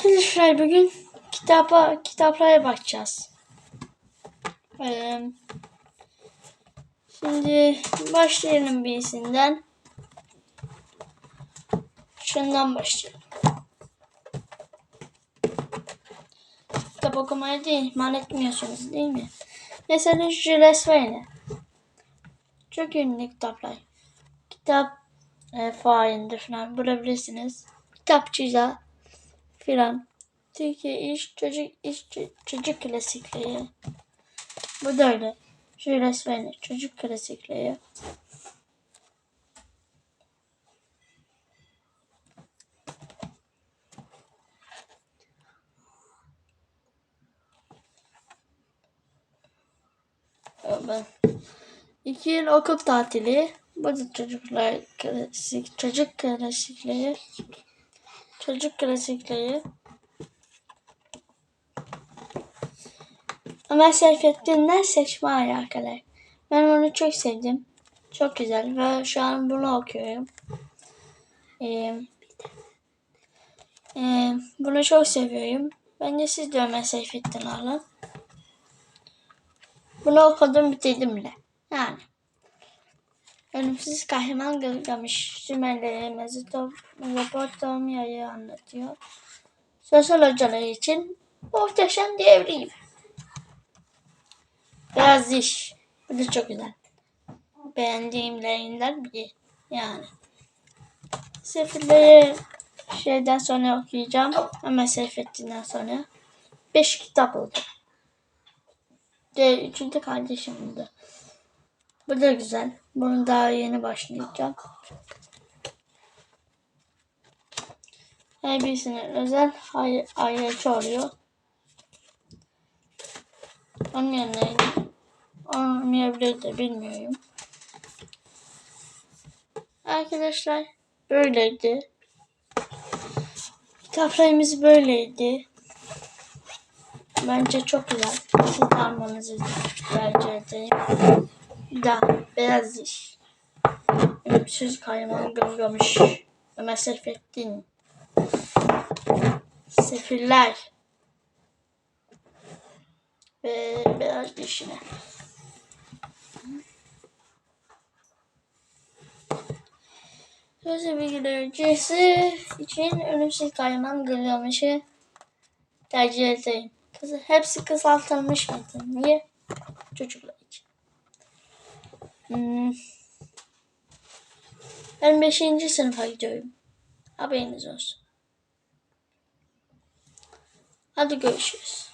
Arkadaşlar bugün kitaba kitaplara bakacağız. Ee, şimdi başlayalım birisinden. Şundan başlayalım. Kitap okumaya değil, ihmal etmiyorsunuz değil mi? Mesela Jules Verne. Çok ünlü kitaplar. Kitap e, failinde falan bulabilirsiniz. Kitapçıda filan. Türkiye iş çocuk iş ço- çocuk klasikleri. Bu da öyle. Jules Verne çocuk klasikleri. Ben İki yıl okul tatili. Bu da çocuklar klasik, çocuk klasikleri. Çocuk klasikleri. Ömer Seyfettin'den seçme alakalı. Ben onu çok sevdim. Çok güzel ve şu an bunu okuyorum. Ee, e, bunu çok seviyorum. Bence siz de Ömer Seyfettin alın. Bunu okudum bitirdim bile. Yani. Ölümsüz kahraman Gılgamış Sümerleri Mezopotamya'yı anlatıyor. Sosyal hocaları için muhteşem devrim. Beyaz diş. Bu da çok güzel. Beğendiğimlerinden biri. Yani. Sefilleri şeyden sonra okuyacağım. Ama Seyfettin'den sonra. Beş kitap oldu. De üçüncü kardeşim da. Bu da güzel. Bunu daha yeni başlayacağım. Her birisine özel ay ayrıca oluyor. Onun yerine olmayabilir de bilmiyorum. Arkadaşlar böyleydi. Kitaplarımız böyleydi. Bence çok güzel. Siz almanızı tercih ederim. Bir daha beyaz diş. Ölümsüz kayman gılgamış. Ömer Seyfettin. Sefiller. Ve beyaz dişine. Sözü bilgilericisi için ölümsüz kayman gılgamışı tercih ederim. Kız, hepsi kısaltılmış metin. Niye? Çocuklar. Hmm. Ben 5. sınıfa gidiyorum. Haberiniz olsun. Hadi görüşürüz.